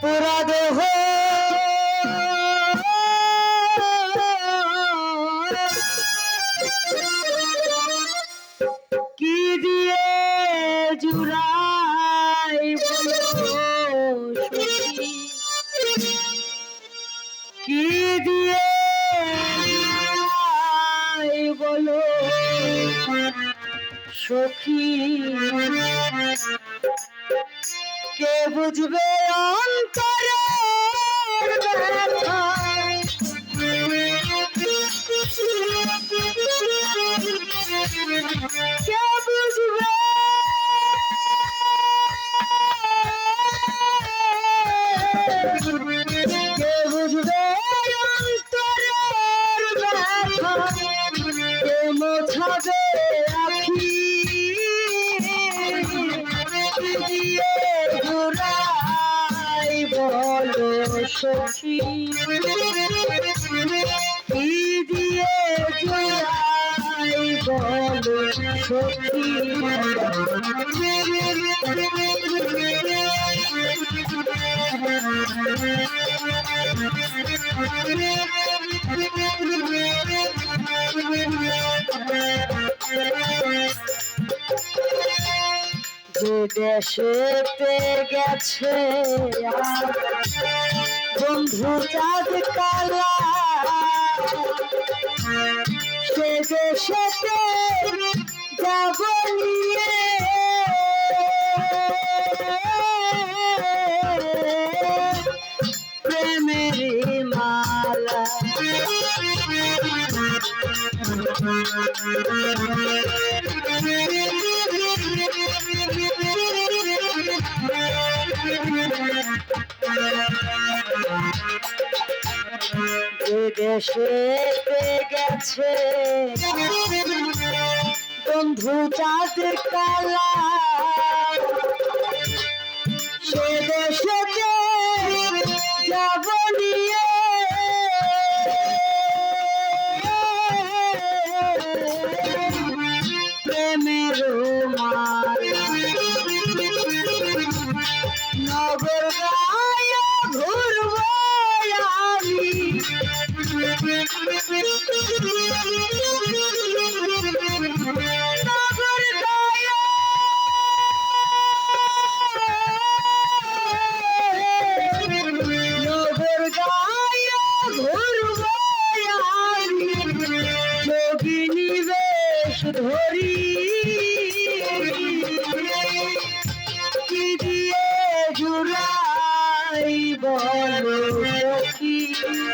পুরা দেহ কি দিয়ে জুড়াই? কি দিয়ে বলো সখী কে বুঝবে অন্তরের কে দেশেতে গেছে বন্ধু চাঁদ কালা। সে দেশেতে যাব মালা। যে গেছে। বন্ধু চাঁদের কালা সে দেশে যাব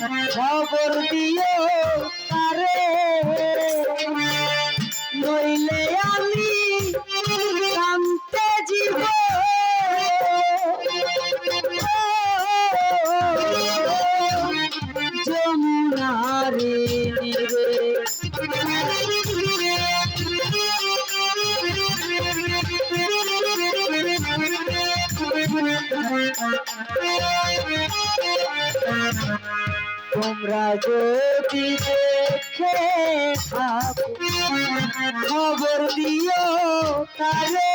খবর দিও তারে। নইলে আমি কামতে জীব যমুনারে তোমরা যদি দেখে থাকো খবর দিও তারে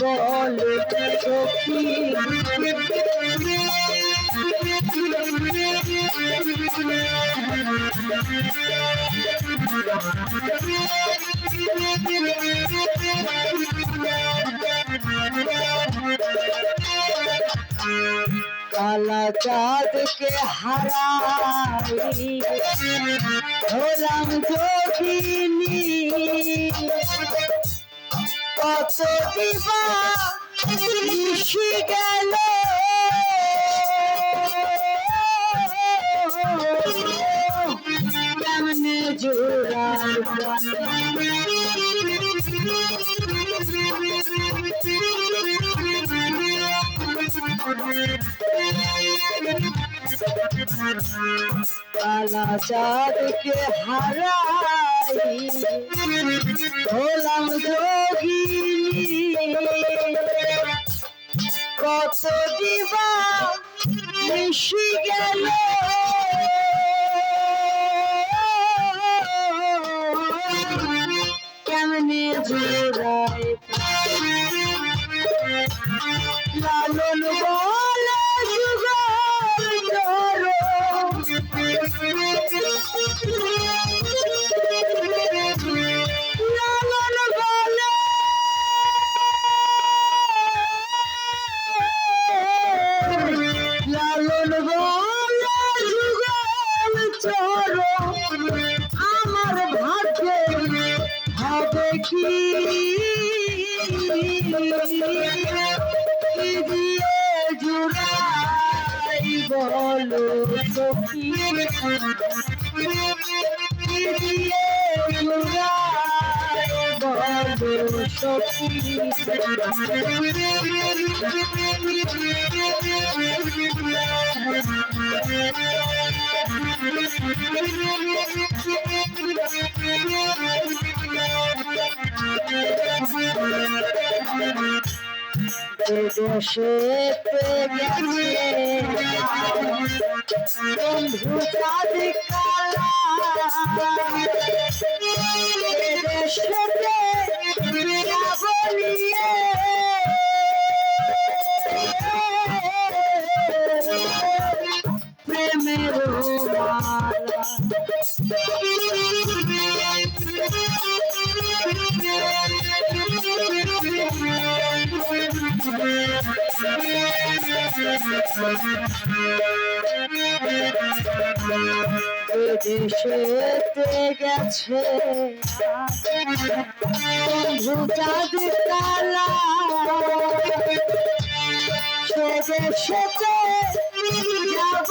বল সখী কালা চাঁদকে হারাই হলাম যোগিনী। কত দিবা মিশি গেল। কেমনে জোড়ার কালা চাঁদকে হারাই হলাম কত দিবা মিশি গেল। কেমনে জোড়ায়? লালন বলে বলে যুগল চর আমার ভাগ্যে হবে কি? দিয়ে জুড়াই বলো সখী দিয়ে সখী গেছে বন্ধু চাঁদ কালা। দেশেতে বিদেশেতে গেছে চাঁদ কালা সে দেশেতে যাব